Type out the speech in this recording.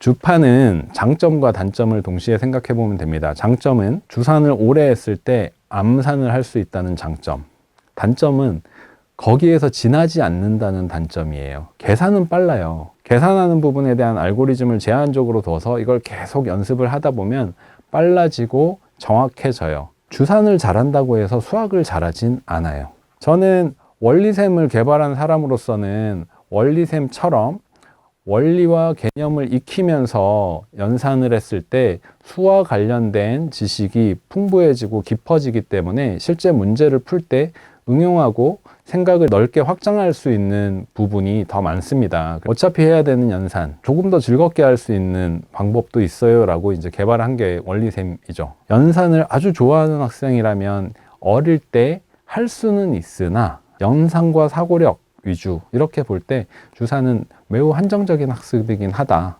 주파는 장점과 단점을 동시에 생각해 보면 됩니다. 장점은 주산을 오래 했을 때 암산을 할 수 있다는 장점. 단점은 거기에서 지나지 않는다는 단점이에요. 계산은 빨라요. 계산하는 부분에 대한 알고리즘을 제한적으로 둬서 이걸 계속 연습을 하다 보면 빨라지고 정확해져요. 주산을 잘한다고 해서 수학을 잘하진 않아요. 저는 원리셈을 개발한 사람으로서는 원리셈처럼 원리와 개념을 익히면서 연산을 했을 때 수와 관련된 지식이 풍부해지고 깊어지기 때문에 실제 문제를 풀 때 응용하고 생각을 넓게 확장할 수 있는 부분이 더 많습니다. 어차피 해야 되는 연산, 조금 더 즐겁게 할 수 있는 방법도 있어요. 라고 이제 개발한 게 원리셈이죠. 연산을 아주 좋아하는 학생이라면 어릴 때 할 수는 있으나 연상과 사고력 위주 이렇게 볼 때 주사는 매우 한정적인 학습이긴 하다